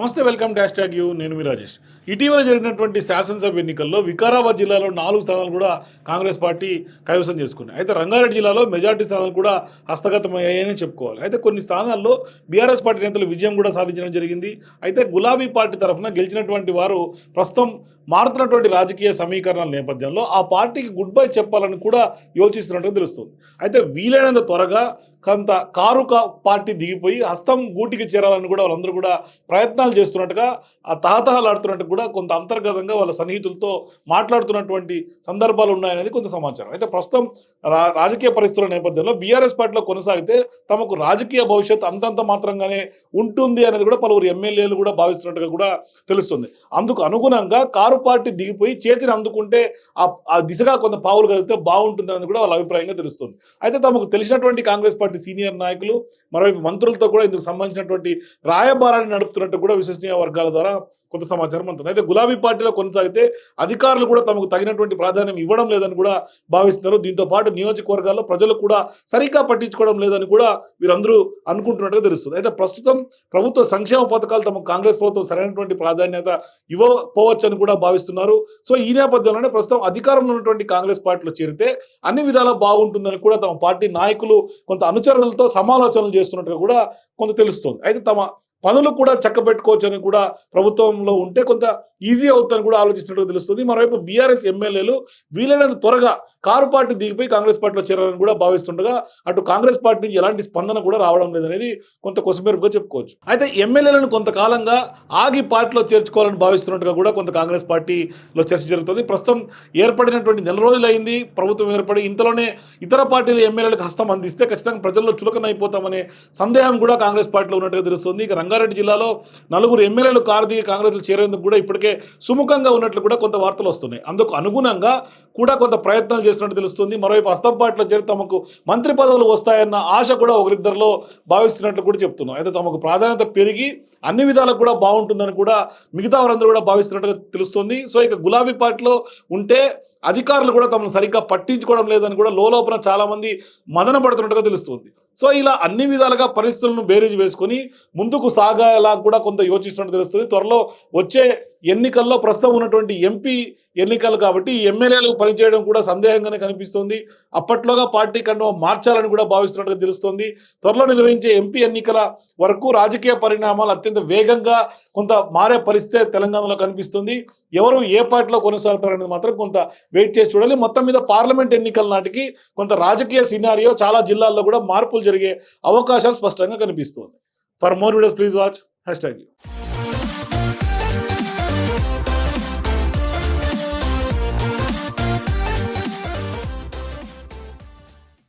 నమస్తే welcome dash tag you. నేను మీ రాజేష్. ఇటీవల జరిగినటువంటి శాసనసభ ఎన్నికల్లో వికారాబాద్ జిల్లాలో నాలుగు స్థానాలు కూడా కాంగ్రెస్ పార్టీ కైవసం చేసుకుంది. అయితే రంగారెడ్డి జిల్లాలో మెజార్టీ స్థానాలు కూడా హస్తగతమయ్యాయని చెప్పుకోవాలి. అయితే కొన్ని స్థానాల్లో బీఆర్ఎస్ పార్టీ నేతలు విజయం కూడా సాధించడం జరిగింది. అయితే గులాబీ పార్టీ తరఫున గెలిచినటువంటి వారు ప్రస్తుతం మారుతున్నటువంటి రాజకీయ సమీకరణల నేపథ్యంలో ఆ పార్టీకి గుడ్ బై చెప్పాలని కూడా యోచిస్తున్నట్టుగా తెలుస్తుంది. అయితే వీలైనంత త్వరగా కొంత కారు పార్టీ దిగిపోయి హస్తం గూటికి చేరాలని కూడా వాళ్ళందరూ కూడా ప్రయత్నాలు చేస్తున్నట్టుగా ఆ తహతహలాడుతున్నట్టు కూడా కొంత అంతర్గతంగా వాళ్ళ సన్నిహితులతో మాట్లాడుతున్నటువంటి సందర్భాలు ఉన్నాయనేది కొంత సమాచారం. అయితే ప్రస్తుతం రా రాజకీయ పరిస్థితుల నేపథ్యంలో బీఆర్ఎస్ పార్టీలో కొనసాగితే తమకు రాజకీయ భవిష్యత్తు అంతంత మాత్రంగానే ఉంటుంది అనేది కూడా పలువురు ఎమ్మెల్యేలు కూడా భావిస్తున్నట్టుగా కూడా తెలుస్తుంది. అందుకు అనుగుణంగా కారు పార్టీ దిగిపోయి చేతిని అందుకుంటే ఆ ఆ దిశగా కొంత పావులు కదిలితే బాగుంటుంది అనేది కూడా వాళ్ళ అభిప్రాయంగా తెలుస్తుంది. అయితే తమకు తెలిసినటువంటి కాంగ్రెస్ పార్టీ సీనియర్ నాయకులు మరోవైపు మంత్రులతో కూడా ఇందుకు సంబంధించినటువంటి రాయబారాన్ని నడుపుతున్నట్టు కూడా విశ్వసనీయ వర్గాల ద్వారా కొంత సమాచారం అందుతుంది. అయితే గులాబీ పార్టీలో కొనసాగితే అధికారులు కూడా తమకు తగినటువంటి ప్రాధాన్యం ఇవ్వడం లేదని కూడా భావిస్తున్నారు. దీంతో పాటు నియోజకవర్గాల్లో ప్రజలు కూడా సరిగ్గా పట్టించుకోవడం లేదని కూడా వీరందరూ అనుకుంటున్నట్టుగా తెలుస్తుంది. అయితే ప్రస్తుతం ప్రభుత్వ సంక్షేమ పథకాలు తమకు కాంగ్రెస్ ప్రభుత్వం సరైనటువంటి ప్రాధాన్యత ఇవ్వకపోవచ్చని కూడా భావిస్తున్నారు. సో ఈ నేపథ్యంలోనే ప్రస్తుతం అధికారంలో ఉన్నటువంటి కాంగ్రెస్ పార్టీలో చేరితే అన్ని విధాలా బాగుంటుందని కూడా తమ పార్టీ నాయకులు కొంత అనుచరులతో సమాలోచనలు చేస్తున్నట్టుగా కూడా కొంత తెలుస్తుంది. అయితే తమ పనులు కూడా చక్కబెట్టుకోవచ్చని కూడా ప్రభుత్వంలో ఉంటే కొంత ఈజీ అవుతుందని కూడా ఆలోచిస్తున్నట్టు తెలుస్తుంది. మరోవైపు బీఆర్ఎస్ ఎమ్మెల్యేలు వీలైనంత త్వరగా కారు పార్టీ దిగిపోయి కాంగ్రెస్ పార్టీలో చేరాలని కూడా భావిస్తుండగా అటు కాంగ్రెస్ పార్టీ నుంచి ఎలాంటి స్పందన కూడా రావడం లేదనేది కొంత కొసమెరుపుగా చెప్పుకోవచ్చు. అయితే ఎమ్మెల్యేలను కొంతకాలంగా ఆగి పార్టీలో చేర్చుకోవాలని భావిస్తున్నట్టుగా కూడా కొంత కాంగ్రెస్ పార్టీలో చర్చ జరుగుతుంది. ప్రస్తుతం ఏర్పడినటువంటి నెల రోజులైంది ప్రభుత్వం ఏర్పడి ఇంతలోనే ఇతర పార్టీల ఎమ్మెల్యేలకు హస్తం అందిస్తే ఖచ్చితంగా ప్రజల్లో చులకన అయిపోతామనే సందేహం కూడా కాంగ్రెస్ పార్టీలో ఉన్నట్టుగా తెలుస్తుంది. ఇక రంగారెడ్డి జిల్లాలో నలుగురు ఎమ్మెల్యేలు కారు దిగి కాంగ్రెస్లో చేరేందుకు కూడా ఇప్పటికే సుముఖంగా ఉన్నట్లు కూడా కొంత వార్తలు వస్తున్నాయి. అందుకు అనుగుణంగా కూడా కొంత ప్రయత్నాలు చేస్తున్నట్టు తెలుస్తుంది. మరోవైపు అస్తం పార్టీలో చేరి తమకు మంత్రి పదవులు వస్తాయన్న ఆశ కూడా ఒకరిద్దరిలో భావిస్తున్నట్లు కూడా చెప్తున్నాం. అయితే తమకు ప్రాధాన్యత పెరిగి అన్ని విధాలకు కూడా బాగుంటుందని కూడా మిగతా వారందరూ కూడా భావిస్తున్నట్టుగా తెలుస్తుంది. సో ఇక గులాబీ పార్టీలో ఉంటే అధికారులు కూడా తమను సరిగ్గా పట్టించుకోవడం లేదని కూడా లోపల చాలా మంది మదన పడుతున్నట్టుగా తెలుస్తుంది. సో ఇలా అన్ని విధాలుగా పరిస్థితులను బేరీజ్ వేసుకొని ముందుకు సాగేలా కూడా కొంత యోచిస్తున్నట్టు తెలుస్తుంది. త్వరలో వచ్చే ఎన్నికల్లో ప్రస్తుతం ఉన్నటువంటి ఎంపీ ఎన్నికలు కాబట్టి ఎమ్మెల్యేలకు ఎమ్మెల్యేలు పనిచేయడం కూడా సందేహంగానే కనిపిస్తుంది. అప్పట్లోగా పార్టీ కన్నా మార్చాలని కూడా భావిస్తున్నట్టుగా తెలుస్తుంది. త్వరలో నిర్వహించే ఎంపీ ఎన్నికల వరకు రాజకీయ పరిణామాలు అత్యంత వేగంగా కొంత మారే పరిస్థితే తెలంగాణలో కనిపిస్తుంది. ఎవరు ఏ పార్టీలో కొనసాగుతారనేది మాత్రం కొంత వెయిట్ చేసి చూడాలి. మొత్తం మీద పార్లమెంట్ ఎన్నికల నాటికి కొంత రాజకీయ సినారియో చాలా జిల్లాల్లో కూడా మార్పులు జరిగే అవకాశాలు స్పష్టంగా కనిపిస్తుంది. For more videos please watch hash tag